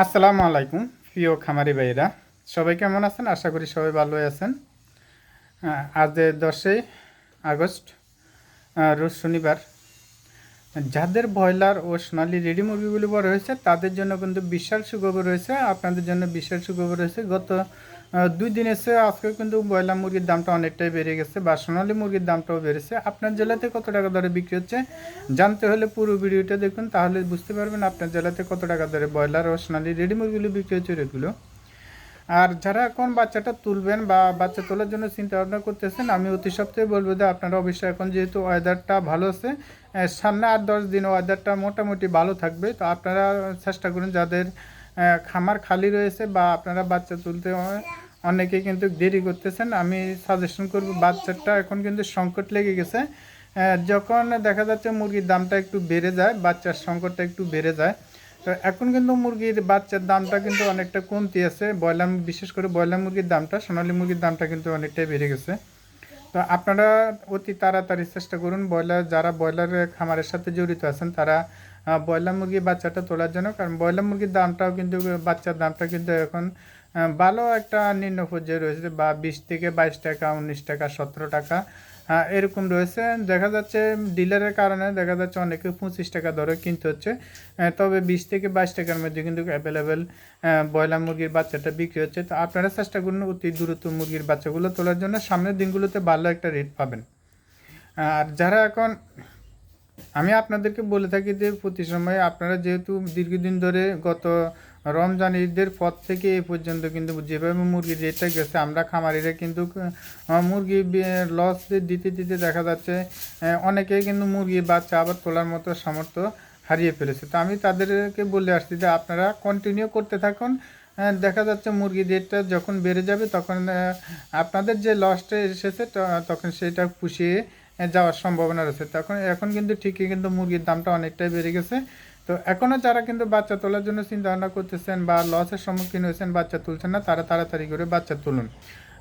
আসসালামু আলাইকুম, প্রিয় খামারি ভাইয়েরা। সবাই কেমন আছেন? আশা করি সবাই ভালোই আছেন। আজ দশই আগস্ট রোজ শনিবার। যাদের ব্রয়লার ও সোনালি রেডি মুরগিগুলি বড় হয়েছে, তাদের জন্য কিন্তু বিশাল সুখবর রয়েছে। আপনাদের জন্য বিশাল সুখবর রয়েছে। গত দুই দিন এসে আজকে কিন্তু ব্রয়লার মুরগির দামটা অনেকটাই বেড়ে গেছে। বা সোনালি মুরগির দামটাও বেড়েছে। আপনার জেলাতে কত টাকা দরে বিক্রি হচ্ছে জানতে হলে পুরো ভিডিওটা দেখুন, তাহলে বুঝতে পারবেন আপনার জেলাতে কত টাকা দরে ব্রয়লার ও সোনালি রেডি মুরগিগুলো বিক্রি হচ্ছে রেটগুলো আর যারা এখন বাচ্চাটা তুলবেন বা বাচ্চা তোলার জন্য চিন্তা ভাবনা করতেছেন, আমি অতি সপ্তাহে বলব যে আপনারা অবশ্যই এখন যেহেতু ওয়েদারটা ভালো আছে সামনে আট দশ দিন ওয়েদারটা মোটামুটি ভালো থাকবে। তো আপনারা চেষ্টা করুন যাদের খামার খালি রয়েছে বা আপনারা বাচ্চা তুলতে অনেকে কিন্তু দেরি করতেছেন। আমি সাজেশন করব বাচ্চাটা এখন কিন্তু সংকট লেগে গেছে। যখন দেখা যাচ্ছে মুরগির দামটা একটু বেড়ে যায়, বাচ্চার সংকটটা একটু বেড়ে যায়, তো এখন কিন্তু মুরগির বাচ্চার দামটা কিন্তু অনেকটা কমতি আছে। ব্রয়লার, বিশেষ করে ব্রয়লার মুরগির দামটা, সোনালী মুরগির দামটা কিন্তু অনেকটাই বেড়ে গেছে। তো আপনারা অতি তাড়াতাড়ি চেষ্টা করুন, ব্রয়লার, যারা ব্রয়লারের খামারের সাথে জড়িত আছেন, তারা ব্রয়লার মুরগির বাচ্চাটা তোলার জন্য, কারণ ব্রয়লার মুরগির দামটাও কিন্তু, বাচ্চার দামটা কিন্তু এখন ভালো একটা নিম্ন পর্যায়ে রয়েছে, বা বিশ থেকে বাইশ টাকা, উনিশ টাকা, সতেরো টাকা এরকম রয়েছে। দেখা যাচ্ছে ডিলারের কারণে দেখা যাচ্ছে অনেকে পঁচিশ টাকা দরে কিনতে হচ্ছে তবে বিশ থেকে বাইশ টাকার মধ্যে কিন্তু অ্যাভেলেবেল ব্রয়লার মুরগির বাচ্চাটা বিক্রি হচ্ছে। তো আপনারা চেষ্টা করুন অতি দ্রুত মুরগির বাচ্চাগুলো তোলার জন্য। সামনের দিনগুলোতে ভালো একটা রেট পাবেন। আর যারা এখন আমি আপনাদেরকে বলে থাকি যে প্রতি সময় আপনারা যেহেতু দীর্ঘদিন ধরে গত রমজান ঈদের পর থেকে এ পর্যন্ত কিন্তু যেভাবে মুরগির রেটটা গেছে আমরা খামারিরা কিন্তু মুরগি লস দিতে দিতে দেখা যাচ্ছে আহ, অনেকেই কিন্তু মুরগির বাচ্চা আবার তোলার মতো সামর্থ্য হারিয়ে ফেলেছে। তো আমি তাদেরকে বলে আসছি যে আপনারা কন্টিনিউ করতে থাকুন। দেখা যাচ্ছে মুরগির রেটটা যখন বেড়ে যাবে তখন আপনাদের যে লসটা এসেছে তখন সেটা পুষিয়ে যাওয়ার সম্ভাবনা রয়েছে। তখন এখন কিন্তু ঠিকই কিন্তু মুরগির দামটা অনেকটাই বেড়ে গেছে। তো এখনও যারা কিন্তু বাচ্চা তোলার জন্য চিন্তা ভাবনা করতেছেন বা লসের সম্মুখীন হয়েছেন, বাচ্চা তুলছেন না, তারা তাড়াতাড়ি করে বাচ্চা তুলুন।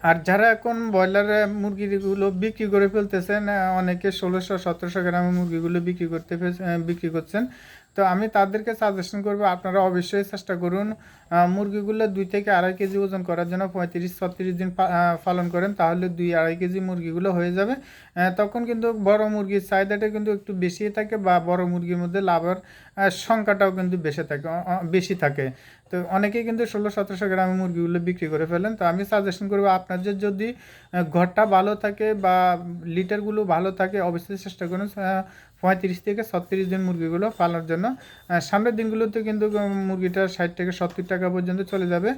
আর যারা এখন ব্রয়লারে মুরগিগুলো বিক্রি করে ফেলতেছেন অনেকে ষোলোশো, সতেরোশো গ্রামের মুরগিগুলো বিক্রি করতে বিক্রি করছেন। তো আমি তাদেরকে সাজেশন করব, আপনারা অবশ্যই চেষ্টা করুন মুরগিগুলো দুই থেকে আড়াই কেজি ওজন করার জন্য পঁয়ত্রিশ, ছত্রিশ দিন পালন করেন, তাহলে দুই আড়াই কেজি মুরগিগুলো হয়ে যাবে। তখন কিন্তু বড় মুরগির চাহিদাটা কিন্তু একটু বেশি থাকে বা বড় মুরগির মধ্যে লাভের সংখ্যাটাও কিন্তু বেশি থাকে বেশি থাকে। তো অনেকেই কিন্তু ষোলো, সতেরোশো গ্রামের মুরগিগুলো বিক্রি করে ফেলেন। তো আমি সাজেশন করব আপনাদের যদি ঘরটা ভালো থাকে বা লিটারগুলো ভালো থাকে, অবশ্যই চেষ্টা করুন পঁয়ত্রিশ থেকে ছত্রিশ দিন মুরগিগুলো পালার জন্য। সামনের দিনগুলোতে কিন্তু মুরগিটা ষাট থেকে সত্তর টাকা পর্যন্ত চলে যাবে।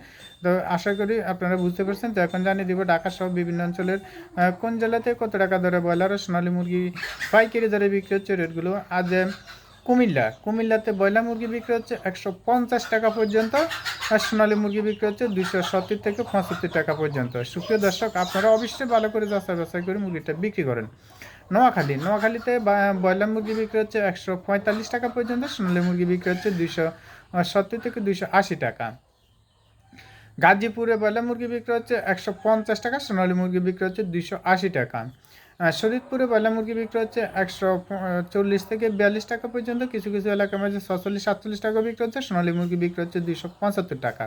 তো আশা করি আপনারা বুঝতে পারছেন। তো এখন জানিয়ে দিব ঢাকা সহ বিভিন্ন অঞ্চলের কোন জেলাতে কত টাকা ধরে ব্রয়লার ও সোনালী মুরগি পাইকারি দরে বিক্রি হচ্ছে রেটগুলো। আজ কুমিল্লা। কুমিল্লাতে ব্রয়লার মুরগি বিক্রি হচ্ছে একশো পঞ্চাশ টাকা পর্যন্ত আর সোনালী মুরগি বিক্রি হচ্ছে দুইশো সত্তর থেকে পঁচাত্তর টাকা পর্যন্ত। সুপ্রিয় দর্শক, আপনারা অবশ্যই ভালো করে যাচাই বাছাই করে মুরগিটা বিক্রি করেন। নোয়াখালী। নোয়াখালীতে ব্রয়লার মুরগি বিক্রি হচ্ছে একশো পঁয়তাল্লিশ টাকা পর্যন্ত, সোনালী মুরগি বিক্রি হচ্ছে দুইশো সত্তর থেকে দুইশো আশি টাকা। গাজীপুরে ব্রয়লার মুরগি বিক্রি হচ্ছে একশো পঞ্চাশ টাকা, সোনালী মুরগি বিক্রি হচ্ছে দুইশো আশি টাকা। শরীদপুরে ব্রয়লার মুরগি বিক্রি হচ্ছে একশো চল্লিশ থেকে বিয়াল্লিশ টাকা পর্যন্ত, কিছু কিছু এলাকার মধ্যে ছচল্লিশ সাতচল্লিশ টাকা বিক্রি হচ্ছে, সোনালী মুরগি বিক্রি হচ্ছে দুইশো পঁচাত্তর টাকা।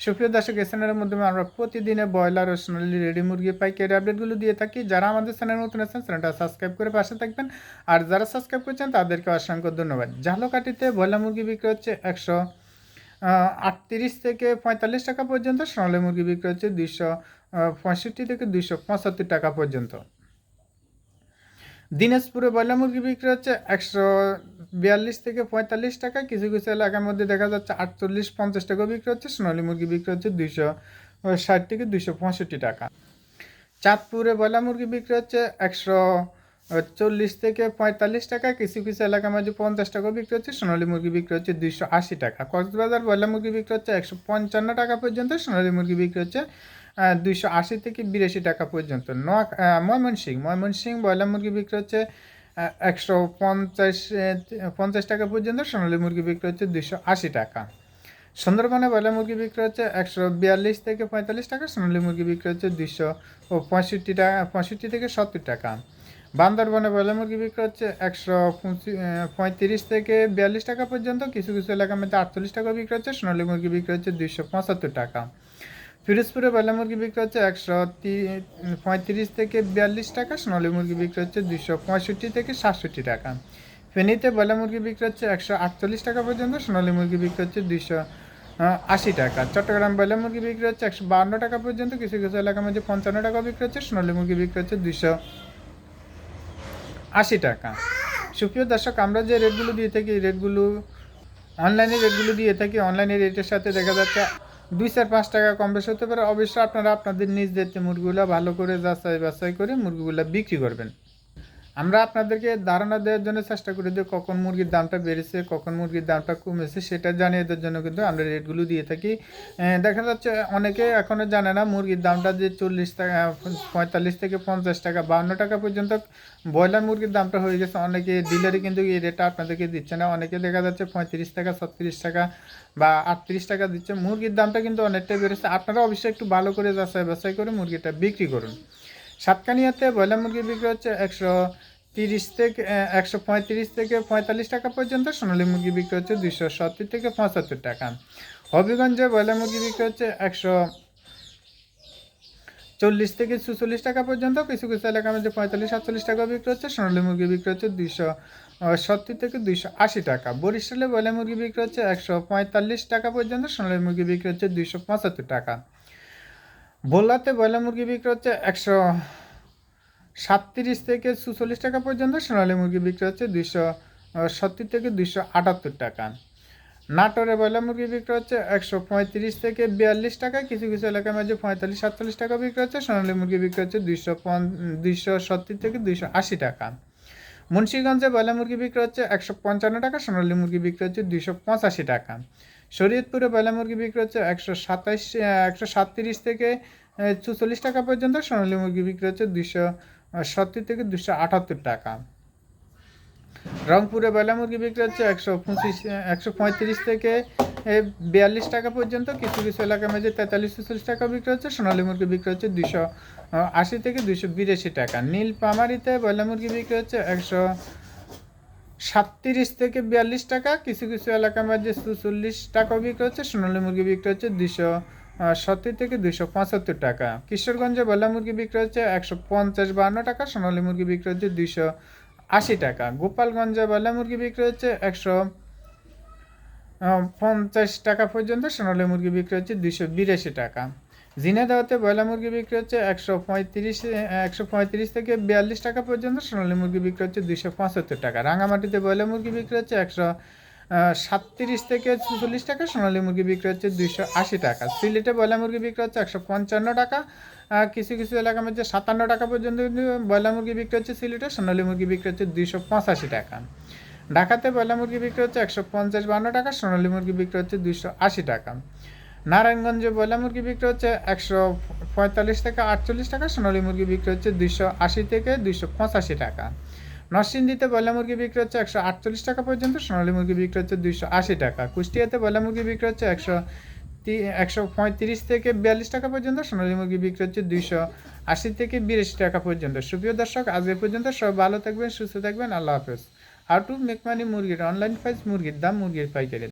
সুপ্রিয় দর্শক, এই চ্যানেলের মাধ্যমে আমরা প্রতিদিনে ব্রয়লার ও সোনালি রেডি মুরগি পাইকারি আপডেটগুলো দিয়ে থাকি। যারা আমাদের চ্যানেল নতুন আছেন, চ্যানেলটা সাবস্ক্রাইব করে পাশে থাকবেন। আর যারা সাবস্ক্রাইব করছেন, তাদেরকে অসংখ্য ধন্যবাদ। ঝালকাঠিতে ব্রয়লার মুরগি বিক্রি হচ্ছে একশো আটত্রিশ থেকে পঁয়তাল্লিশ টাকা পর্যন্ত, সোনালী মুরগি বিক্রি হচ্ছে দুইশো পঁয়ষট্টি থেকে দুইশো পঁচাত্তর টাকা পর্যন্ত। দিনাজপুরে ব্রয়লার মুরগি বিক্রি হচ্ছে একশো বিয়াল্লিশ থেকে পঁয়তাল্লিশ টাকা। কিছু কিছু এলাকার মধ্যে দেখা যাচ্ছে আটচল্লিশ, পঞ্চাশ টাকা বিক্রি হচ্ছে। সোনালী মুরগি বিক্রি হচ্ছে দুইশো ষাট থেকে দুইশো পঁয়ষট্টি টাকা। চাঁদপুরে ব্রয়লার মুরগি বিক্রি হচ্ছে একশো চল্লিশ থেকে পঁয়তাল্লিশ টাকা। কিছু কিছু এলাকার মধ্যে পঞ্চাশ টাকা বিক্রি হচ্ছে। সোনালী মুরগি বিক্রি হচ্ছে দুইশো আশি টাকা। কক্সবাজার ব্রয়লার মুরগি বিক্রি হচ্ছে একশো পঞ্চান্ন টাকা পর্যন্ত। সোনালী মুরগি বিক্রি হচ্ছে দুইশো আশি থেকে বিরাশি টাকা পর্যন্ত। নোয়া আহ, ময়মনসিংহ। ময়মনসিংহ ব্রয়লার মুরগি বিক্রি হচ্ছে একশো পঞ্চাশ পঞ্চাশ টাকা পর্যন্ত সোনালী মুরগি বিক্রি হচ্ছে দুইশো আশি টাকা। সুন্দরবনে ব্রয়লার মুরগি বিক্রি হচ্ছে একশো বিয়াল্লিশ থেকে পঁয়তাল্লিশ টাকা সোনালী মুরগি বিক্রি হচ্ছে দুইশো পঁয়ষট্টি টাকা পঁয়ষট্টি থেকে সত্তর টাকা। বান্দরবনে ব্রয়লার মুরগি বিক্রি হচ্ছে একশো পঁয়ত্রিশ থেকে বিয়াল্লিশ টাকা পর্যন্ত কিছু কিছু এলাকার মধ্যে আটচল্লিশ টাকা বিক্রি হচ্ছে সোনালী মুরগি বিক্রি হচ্ছে দুইশো পঁচাত্তর টাকা। ফিরোজপুরে ব্রয়লার মুরগি বিক্রি হচ্ছে একশো পঁয়ত্রিশ থেকে বিয়াল্লিশ টাকা, সোনালী মুরগি বিক্রি হচ্ছে দুশো পঁয়ষট্টি থেকে সাতষট্টি টাকা। ফেনীতে ব্রয়লার মুরগি বিক্রি হচ্ছে একশো আটচল্লিশ টাকা পর্যন্ত, সোনালী মুরগি বিক্রি হচ্ছে দুশো আশি টাকা। চট্টগ্রাম ব্রয়লার মুরগি বিক্রি হচ্ছে একশো বান্ন টাকা পর্যন্ত, কিছু কিছু এলাকার মধ্যে পঞ্চান্ন টাকা বিক্রি হচ্ছে, সোনালী মুরগি বিক্রি হচ্ছে দুশো আশি টাকা। সুপ্রিয় দর্শক, আমরা যে রেটগুলো দিয়ে থাকি, রেটগুলো, অনলাইনে রেটগুলো দিয়ে থাকি, অনলাইনে রেটের সাথে দেখা যাচ্ছে দুই চার পাঁচ টাকা কম বেশি হতে পারে। অবশ্যই আপনারা আপনাদের নিজ দেখতে মুরগিগুলো ভালো করে যাচাই বাছাই করে মুরগিগুলো বিক্রি করবেন। আমরা আপনাদেরকে ধারণা দেওয়ার জন্য চেষ্টা করি যে কখন মুরগির দামটা বেড়েছে, কখন মুরগির দামটা কমেছে, সেটা জানিয়ে দেওয়ার জন্য কিন্তু আমরা রেটগুলো দিয়ে থাকি। দেখা যাচ্ছে অনেকে এখনও জানে না মুরগির দামটা যে চল্লিশ টাকা, পঁয়তাল্লিশ থেকে পঞ্চাশ টাকা বাউন্ন টাকা পর্যন্ত ব্রয়লার মুরগির দামটা হয়ে গেছে। অনেকে ডিলারে কিন্তু এই রেটটা আপনাদেরকে দিচ্ছে না। অনেকে দেখা যাচ্ছে পঁয়ত্রিশ টাকা, ছত্রিশ টাকা বা আটত্রিশ টাকা দিচ্ছে। মুরগির দামটা কিন্তু অনেকটাই বেড়েছে। আপনারা অবশ্যই একটু ভালো করে যাচাই বাছাই করে মুরগিটা বিক্রি করুন। সাতকানিয়াতে ব্রয়লার মুরগি বিক্রি হচ্ছে একশো তিরিশ থেকে একশো পঁয়ত্রিশ থেকে পঁয়তাল্লিশ টাকা পর্যন্ত। সোনালী মুরগি বিক্রি হচ্ছে দুশো সত্তর থেকে পঁচাত্তর টাকা। হবিগঞ্জে ব্রয়লার মুরগি বিক্রি হচ্ছে একশো চল্লিশ থেকে চুচল্লিশ টাকা পর্যন্ত। কিছু কিছু এলাকার মধ্যে পঁয়তাল্লিশ, সাতচল্লিশ টাকা বিক্রি হচ্ছে। সোনালী মুরগি বিক্রি হচ্ছে দুইশো সত্তর থেকে দুইশো আশি টাকা। বরিশালে ব্রয়লার মুরগি বিক্রি হচ্ছে একশো পঁয়তাল্লিশ টাকা পর্যন্ত। সোনালী মুরগি বিক্রি হচ্ছে দুইশো পঁচাত্তর টাকা। ভোলাতে ব্রয়লার মুরগি বিক্রি হচ্ছে একশো সাতত্রিশ থেকে চুচল্লিশ টাকা পর্যন্ত, সোনালী মুরগি বিক্রি হচ্ছে দুইশো সত্তর থেকে দুইশো আটাত্তর টাকা। নাটোরে ব্রয়লার মুরগি বিক্রি হচ্ছে একশো পঁয়ত্রিশ থেকে বিয়াল্লিশ টাকা, কিছু কিছু এলাকার মাঝে পঁয়তাল্লিশ, সাতচল্লিশ টাকা বিক্রি হচ্ছে, সোনালী মুরগি বিক্রি হচ্ছে দুইশো দুইশো সত্তর থেকে দুইশো আশি টাকা। মুন্সিগঞ্জে ব্রয়লার মুরগি বিক্রি হচ্ছে একশো পঞ্চান্ন টাকা, সোনালী মুরগি বিক্রি হচ্ছে দুইশো পঁচাশি টাকা। শরীয়তপুরে ব্রয়লার মুরগি বিক্রি হচ্ছে একশো সাতাইশ একশো সাতত্রিশ থেকে চুচল্লিশ টাকা পর্যন্ত। সোনালী মুরগি বিক্রি হচ্ছে দুইশো সত্তর থেকে দুশো আটাত্তর টাকা। রংপুরে ব্রয়লার মুরগি বিক্রি হচ্ছে একশো পঁচিশ একশো পঁয়ত্রিশ থেকে বিয়াল্লিশ টাকা পর্যন্ত। কিছু কিছু এলাকার মাঝে তেতাল্লিশ, চুচল্লিশ টাকা বিক্রি হচ্ছে। সোনালী মুরগি বিক্রি হচ্ছে দুশো আশি থেকে দুশো বিরাশি টাকা। নীল পামারিতে ব্রয়লার মুরগি বিক্রি হচ্ছে একশো সাতত্রিশ থেকে বিয়াল্লিশ টাকা, কিছু কিছু এলাকার মধ্যে চুচল্লিশ টাকা বিক্রি হচ্ছে, সোনালী মুরগি বিক্রি হচ্ছে দুশো সত্তর থেকে দুশো পঁচাত্তর টাকা। কিশোরগঞ্জে ব্রয়লার মুরগি বিক্রি হচ্ছে একশো পঞ্চাশ বান্ন টাকা, সোনালী মুরগি বিক্রি হচ্ছে দুশো আশি টাকা। গোপালগঞ্জে ব্রয়লার মুরগি বিক্রি হচ্ছে একশো পঞ্চাশ টাকা পর্যন্ত, সোনালী মুরগি বিক্রি হচ্ছে দুশো বিরাশি টাকা। ঝিনাইদহতে ব্রয়লার মুরগি বিক্রি হচ্ছে একশো পঁয়ত্রিশ একশো পঁয়ত্রিশ থেকে বিয়াল্লিশ টাকা পর্যন্ত, সোনালী মুরগি বিক্রি হচ্ছে দুশো পঁচাত্তর টাকা। রাঙামাটিতে ব্রয়লার মুরগি বিক্রি হচ্ছে একশো সাতত্রিশ থেকে চুচল্লিশ টাকা, সোনালী মুরগি বিক্রি হচ্ছে দুইশো আশি টাকা। সিলেটে ব্রয়লার মুরগি বিক্রি হচ্ছে একশো পঞ্চান্ন টাকা কিছু কিছু এলাকার মধ্যে সাতান্ন টাকা পর্যন্ত ব্রয়লার মুরগি বিক্রি হচ্ছে সিলেটে, সোনালী মুরগি বিক্রি হচ্ছে দুইশো পঁচাশি টাকা। ঢাকাতে ব্রয়লার মুরগি বিক্রি হচ্ছে একশো পঞ্চাশ বান্ন টাকা, সোনালী মুরগি বিক্রি হচ্ছে দুইশো আশি টাকা। নারায়ণগঞ্জে ব্রয়লার মুরগি বিক্রি হচ্ছে একশো পঁয়তাল্লিশ থেকে আটচল্লিশ টাকা, সোনালী মুরগি বিক্রি হচ্ছে দুইশো আশি থেকে দুইশো পঁচাশি টাকা। নরসিংদীতে ব্রয়লার মুরগি বিক্রি হচ্ছে একশো আটচল্লিশ টাকা পর্যন্ত, সোনালী মুরগি বিক্রি হচ্ছে দুইশো আশি টাকা। কুষ্টিয়াতে ব্রয়লার মুরগি বিক্রি হচ্ছে একশো একশো পঁয়ত্রিশ থেকে বিয়াল্লিশ টাকা পর্যন্ত, সোনালী মুরগি বিক্রি হচ্ছে দুইশো আশি থেকে বিরাশি টাকা পর্যন্ত। সুপ্রিয় দর্শক, আজ পর্যন্ত সব ভালো থাকবেন, সুস্থ থাকবেন, আল্লাহ হাফেজ। হাউ টু মেক মানি মুরগির, অনলাইন প্রাইস মুরগির, দাম মুরগির পাইকারি।